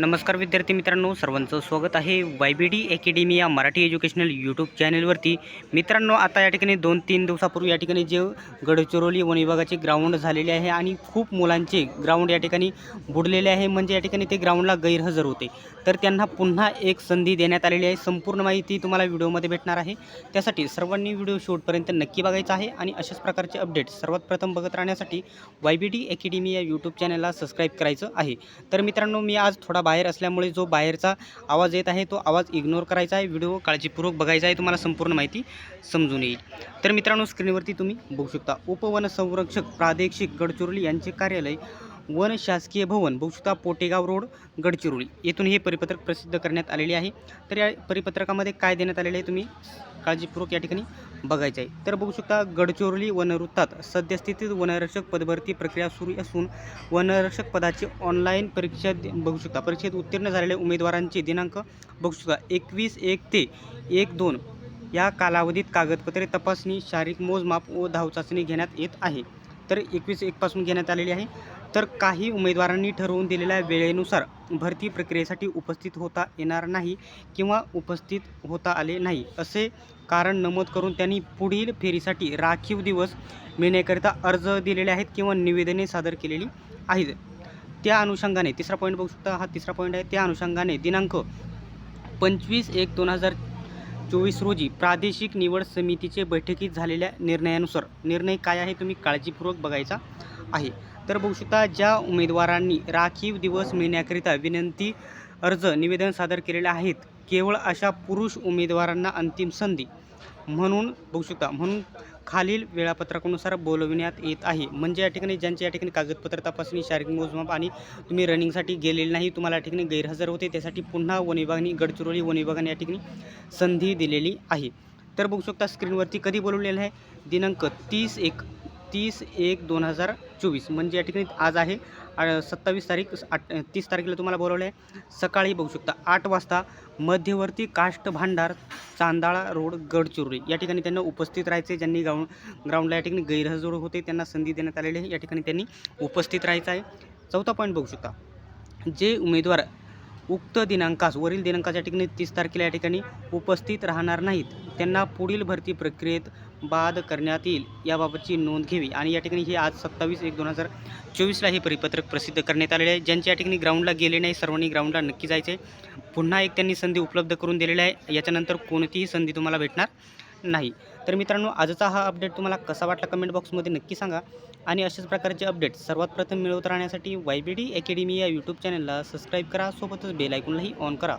नमस्कार विद्यार्थी मित्रांनो सर्वांचं स्वागत आहे वाय बी डी अकॅडमी या मराठी एज्युकेशनल यूट्यूब चॅनलवरती. मित्रांनो आता या ठिकाणी दोन तीन दिवसापूर्वी या ठिकाणी जे गडचिरोली वन विभागाचे ग्राउंड झालेले आहे आणि खूप मुलांचे ग्राउंड या ठिकाणी बुडलेले आहे. म्हणजे या ठिकाणी ते ग्राउंडला गैरहजर होते. तर त्यांना पुन्हा एक संधी देण्यात आलेली आहे. संपूर्ण माहिती तुम्हाला व्हिडिओमध्ये भेटणार आहे. त्यासाठी सर्वांनी व्हिडिओ शूटपर्यंत नक्की बघायचा आहे आणि अशाच प्रकारचे अपडेट सर्वात प्रथम बघत राहण्यासाठी वाय बी डी अकॅडमी या यूट्यूब चॅनलला सबस्क्राईब करायचं आहे. तर मित्रांनो मी आज थोडा बाहेर असल्यामुळे जो बाहेरचा आवाज येत आहे तो आवाज इग्नोर करायचा आहे. व्हिडिओ काळजीपूर्वक बघायचा आहे. तुम्हाला संपूर्ण माहिती समजून येईल. तर मित्रांनो स्क्रीनवरती तुम्ही बघू शकता. उपवनसंरक्षक प्रादेशिक गडचिरोली यांचे कार्यालय वन शासकीय भवन बघू पोटेगाव रोड गडचिरोली. येथून हे परिपत्रक प्रसिद्ध करण्यात आलेले आहे. तर या परिपत्रकामध्ये काय देण्यात आलेले आहे तुम्ही? काळजीपूर्वक या ठिकाणी बघायचं आहे तर बघू शकता गडचिरोली वनवृत्तात सद्यस्थितीत वनरक्षक पदभरती प्रक्रिया सुरू असून वनरक्षक पदाची ऑनलाईन परीक्षा दे- बघू शकता. परीक्षेत उत्तीर्ण झालेल्या उमेदवारांचे दिनांक बघू शकता. एकवीस एक ते एक दोन या कालावधीत कागदपत्रे तपासणी शारीरिक मोजमाप व धावचाचणी घेण्यात येत आहे. तर एकवीस एकपासून घेण्यात आलेली आहे. तर काही उमेदवारांनी ठरवून दिलेल्या वेळेनुसार भरती प्रक्रियेसाठी उपस्थित होता येणार नाही किंवा उपस्थित होता आले नाही असे कारण नमूद करून त्यांनी पुढील फेरीसाठी राखीव दिवस मिळण्याकरिता अर्ज दिलेले आहेत किंवा निवेदने सादर केलेली आहेत. त्या अनुषंगाने तिसरा पॉईंट बघू शकता. हा तिसरा पॉईंट आहे. त्या अनुषंगाने दिनांक पंचवीस एक दोन हजार चोवीस रोजी प्रादेशिक निवड समितीचे बैठकीत झालेल्या निर्णयानुसार निर्णय काय आहे तुम्ही काळजीपूर्वक बघायचा आहे. तर बघू शकता ज्या उमेदवारांनी राखीव दिवस मिळण्याकरिता विनंती अर्ज निवेदन सादर केलेले आहेत केवळ अशा पुरुष उमेदवारांना अंतिम संधी म्हणून बघू शकता. म्हणून खालील वेळापत्रकानुसार बोलविण्यात येत आहे. म्हणजे या ठिकाणी ज्यांच्या या ठिकाणी कागदपत्र तपासणी शारीरिक मोजमाप आणि तुम्ही रनिंगसाठी गेलेले नाही तुम्हाला या ठिकाणी गैरहजर होते त्यासाठी पुन्हा वन विभागाने गडचिरोली वन विभागाने या ठिकाणी संधी दिलेली आहे. तर बघू शकता स्क्रीनवरती कधी बोलवलेलं आहे? दिनांक तीस एक तीस एक दोन हजार चोवीस. म्हणजे या ठिकाणी आज आहे सत्तावीस तारीख आठ तीस तारखेला तुम्हाला बोलवलं आहे. सकाळी बघू शकता आठ वाजता मध्यवर्ती काष्ट भांडार चांदाळा रोड गडचिरोली. या ठिकाणी त्यांना उपस्थित राहायचे ज्यांनी ग्राउंड ग्राउंडला या ठिकाणी गैरहजर होते त्यांना संधी देण्यात आलेली आहे. या ठिकाणी त्यांनी उपस्थित राहायचं आहे. चौथा पॉईंट बघू शकता जे उमेदवार उक्त दिनांकास वरील दिनांकाच्या ठिकाणी तीस तारखेला या ठिकाणी उपस्थित राहणार नाहीत. त्यांना पुढील भरती प्रक्रियेत बाद करण्यात येईल याबाबतची नोंद घ्यावी. आणि या ठिकाणी हे आज सत्तावीस एक दोन हजार चोवीसला हे परिपत्रक प्रसिद्ध करण्यात आलेले आहे. ज्यांच्या या ठिकाणी ग्राउंडला गेले नाही सर्वांनी ग्राउंडला नक्की जायचे आहे पुन्हा एक त्यांनी संधी उपलब्ध करून दिलेली आहे. याच्यानंतर कोणतीही संधी तुम्हाला भेटणार नाही. तर मित्रांनो आजचा हा अपडेट तुम्हाला कसा वाटला कमेंट बॉक्समध्ये नक्की सांगा. आणि अशाच प्रकारचे अपडेट सर्वात प्रथम मिळवत राहण्यासाठी वाय बी डी अकॅडमी या यूट्यूब चॅनलला सबस्क्राईब करा. सोबतच बेल आयकॉनलाही ऑन करा.